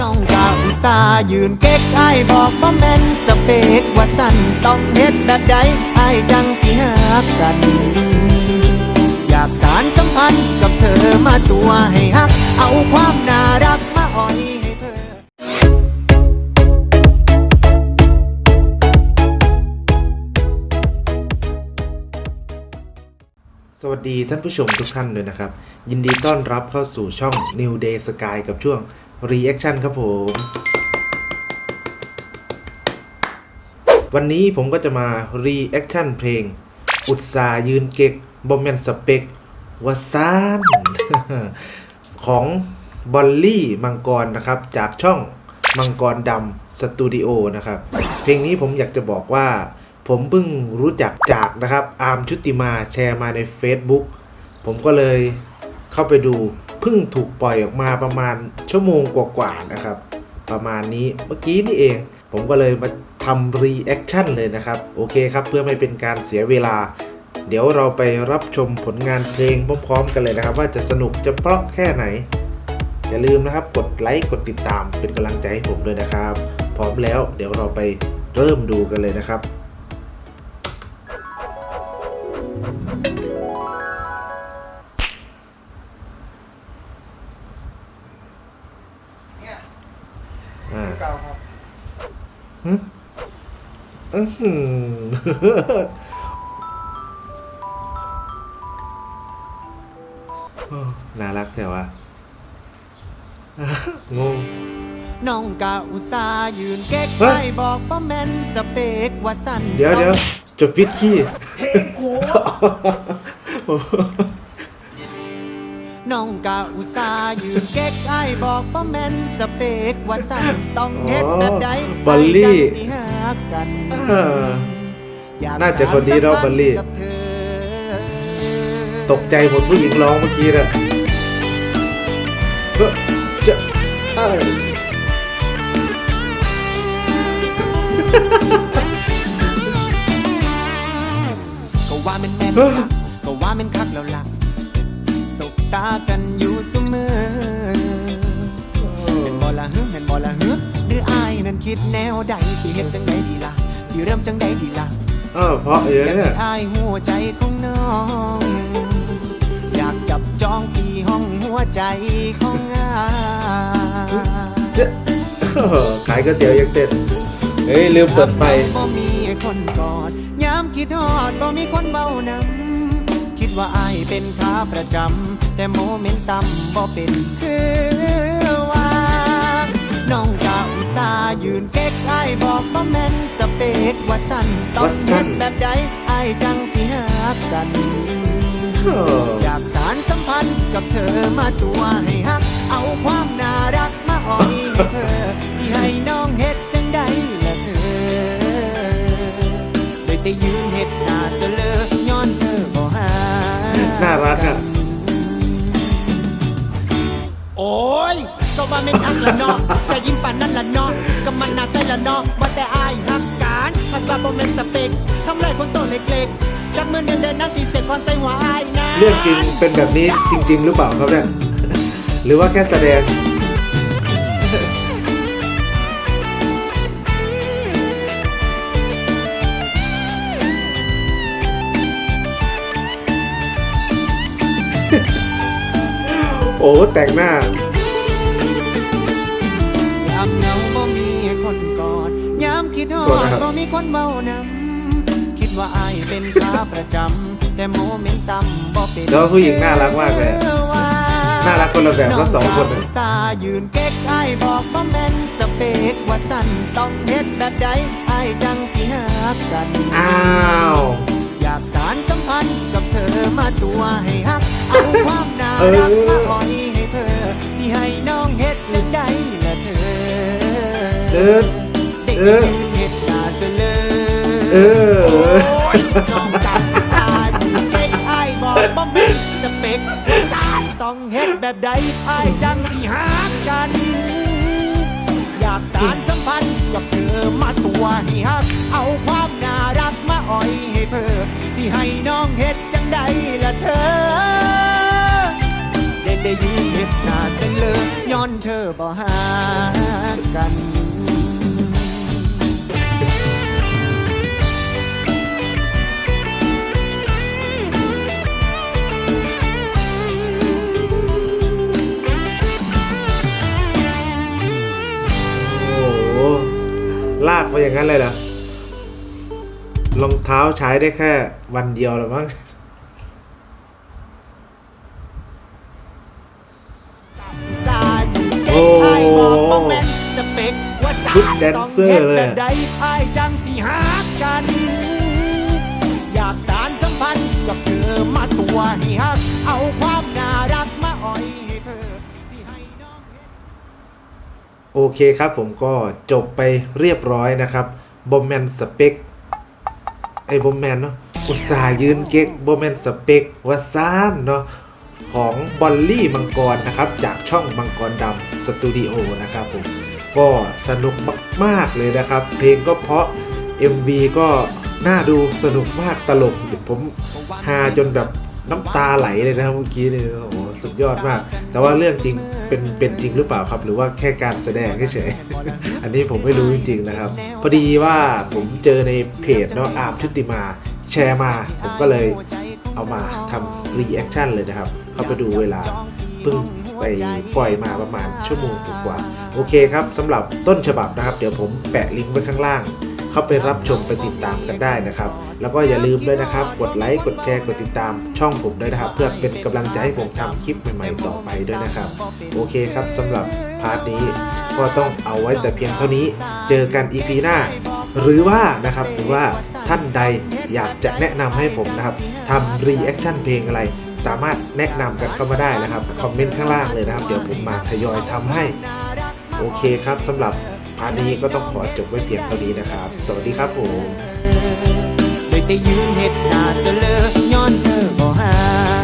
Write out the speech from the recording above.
น้องกาอุตส่ายืนเก๊กไอ้บอกบ่แม่นสเปกว่าสั่นต้องเฮ็ดแบบใดไอ้จังสิหักกัน อยากสารสัมพันธ์กับเธอมาตัวให้ฮัก เอาความน่ารักมาอ่อยให้เธอสวัสดีท่านผู้ชมทุกท่านเลยนะครับ ยินดีต้อนรับเข้าสู่ช่อง New Day Sky กับช่วง Reaction ครับผม วันนี้ผมก็จะมา Reaction เพลง อุตสาห์ยืนเก็กบอมแมนสเปกวาซานของบอลลี่มังกรนะครับ จากช่องมังกรดำสตูดิโอนะครับ เพลงนี้ผมอยากจะบอกว่า ผมเพิ่งรู้จักจากนะครับ อาร์มชุติมาแชร์มาใน Facebook ผมก็เลยเข้าไปดู เพิ่งถูกปล่อยออกมาประมาณชั่วโมงกว่าๆนะครับ ประมาณนี้เมื่อกี้นี่เอง ผมก็เลยมาทำรีแอคชั่นเลยนะครับ โอเคครับเพื่อไม่เป็นการเสียเวลา เดี๋ยวเราไปรับชมผลงานเพลงพร้อมๆกันเลยนะครับ ว่าจะสนุกจะเพราะแค่ไหนอย่าลืมนะครับกดไลค์กดติดตามเป็นกำลังใจให้ผมด้วยนะครับ พร้อมแล้วเดี๋ยวเราไปเริ่มดูกันเลยนะครับ อื้อหือโอ้น่ารักแต่ว่างงน้องกาอุตส่าห์ยืนเก๊กเฮ้ไอ้ยบอกบ่แม่นสเปกว่าสั่นเดี๋ยวต้องเดี๋ยวจดพิษขี้น้องกาอุตส่าห์ยืนเก๊กไอ้บอกบ่แม่นสเปกว่าสั่นต้องเฮ็ดแบบใดบอลลี่ไอ้จังสิหั กกันอ่าอยกน่าจะคนนี้เนอะสรสัมพัธ์บอลลี่กับเธอตกใจหมดผู้หญิงร้องเมื่อกี้น่ะเฮ้อจะเอ้ยก็ว่าแม่นแม่นเฮ้ยคักก็ว่าแม่นคักแล้วล่ะสบตากันอยู่เสมอเป็นบ่ละฮึเป็นบ่ละฮึหรื ออายนั้นคิดแนวใดสิเฮ็ดจังใดดีล่ะสิเริ่มจังใดดีล่ะเออเพราะเยอะอยากเนี่ให้ยอายหัวใจของน้อง อยากจับจองสี่ห้องหัวใจของอาย เจ๊ขายก๋วยเตี๋ยวยังเต้นเฮ้ยลืมเปิดไฟบ่มีคนกอดยามคิดฮอดบ่มีคนเบานำคิดว่าอายเป็นขาประจำ แต่โมเมนต์ต่ำบ่เป็นคือว่า น้องกาอุตส่าห์ยืนเก๊กไอ้ายบอกบ่แม่นสเปกว่าสั่นต้องว่าสั่เฮ็นดแบบใดไอ้ายจังสิหักกันอยากสารสัมพันธ์กับเธอมาตัวให้ฮัก เอาความน่ารักมาอ่อยให้เธอที่ให้น้องเฮ็ดจังใดละเธอได้แต่ยืนเฮ็ดหน้าเสลอย้อนเธอบ่หาน่ารักอะโอ้ยก็ว่าไม่ทักละเนาะ น่าใจละเนาะว่าแต่อายหักการมันว่าบ่แม่นสเปกทำไรคนโตเล็กๆจับมือเดินเดินนั่งสีเสกความใส่หัวอายนะเรื่องจริงเป็นแบบนี้จริง ๆ หรือเปล่าครับเนี่ยหรือว่าแค่แสดงโอ้แต่งหน้าามคิดฮอโทษดนะครับบ่มีคนเมานำคิดว่าอายเป็นขาประจำแต่โมเมนต์ต่ำบ่เป็นแล้วผู้หญิงน่ารักมากเลยน่ารักคนละแบบก็สองคนน้น่ะกาสายืนเก๊กอายบอกบ่แม่นสเปกว่าสั่นต้องเฮ็ดแบบใดอายจังสิหักกันอ้าวอยากสารสัมพันธ์กับเธอมาตัวให้ฮักเอาความน่ารักเออมาอ่อยให้เธอที่ให้น้องเฮ็ดจังใดละเธอเออเด็ก เออ โอ้ยน้องกันสาดเก๊กไอ้ายบอกบ่แม่นสเปกสารต้องเฮ็ดแบบใดไอ้ายจังสิหากัน อยากสารสัมพันธ์กับเธอมาตัวให้ฮัก เอาความน่ารักมาอ่อยให้เธอที่ให้น้องเฮ็ดจังใดละเธอได้ได้ยืนเห็ดหน้าเสนเลยย้อนเธอบ่หากัน อย่างนั้นเลยเหรอรองเท้าใช้ได้แค่วันเดียวหรือมั้งสายเก่งไอ้บอกบ่แม่นสเปกว่าสาชุดยแดนต้องเซอร์เฮ็ดเลยแบอะบใดไอ้จังสิหากัน โอเคครับผมก็จบไปเรียบร้อยนะครับบอมแมนสเปกไอ้บอมแมนเนาะอุตส่าห์ยืนเก๊กบอมแมนสเปกว่าซานเนาะของบอลลี่มังกรนะครับ จากช่องมังกรดำสตูดิโอนะครับผมก็สนุกมาก ๆ เลยนะครับ เพลงก็เพราะ MV ก็น่าดูสนุกมากตลกผมฮาจนแบบน้ำตาไหลเลยนะเมื่อกี้เนี่ยโอ้โหสุดยอดมาก แต่ว่าเรื่องจริง เป็นเป็นจริงหรือเปล่าครับ หรือว่าแค่การแสดงเฉยๆ อันนี้ผมไม่รู้จริงๆนะครับ พอดีว่าผมเจอในเพจเนาะอาร์มชุติมาแชร์มา ผมก็เลยเอามาทำรีแอคชั่นเลยนะครับ เข้าไปดูเวลาเพิ่งไปปล่อยมาประมาณชั่วโมงกว่า โอเคครับสำหรับต้นฉบับนะครับ เดี๋ยวผมแปะลิงก์ไว้ข้างล่าง เข้าไปรับชมไปติดตามกันได้นะครับ แล้วก็อย่าลืมด้วยนะครับ กดไลค์กดแชร์กดติดตามช่องผมด้วยนะครับ เพื่อเป็นกำลังใจให้ผมทำคลิปใหม่ๆต่อไปด้วยนะครับ โอเคครับสำหรับพาร์ทนี้ก็ต้องเอาไว้แต่เพียงเท่านี้ เจอกัน EP หน้า หรือว่านะครับหรือว่าท่านใดอยากจะแนะนำให้ผมนะครับทำรีแอคชั่นเพลงอะไร สามารถแนะนำกันเข้ามาได้นะครับ คอมเมนต์ข้างล่างเลยนะครับ เดี๋ยวผมมาทยอยทำให้ โอเคครับสำหรับาร์ทนี้ก็ต้องขอจบไว้เพียงเท่านี้นะครับ สวัสดีครับผมเลยแต่ยืนเห็ดหน้าเสลอย้อนเธอบ่หา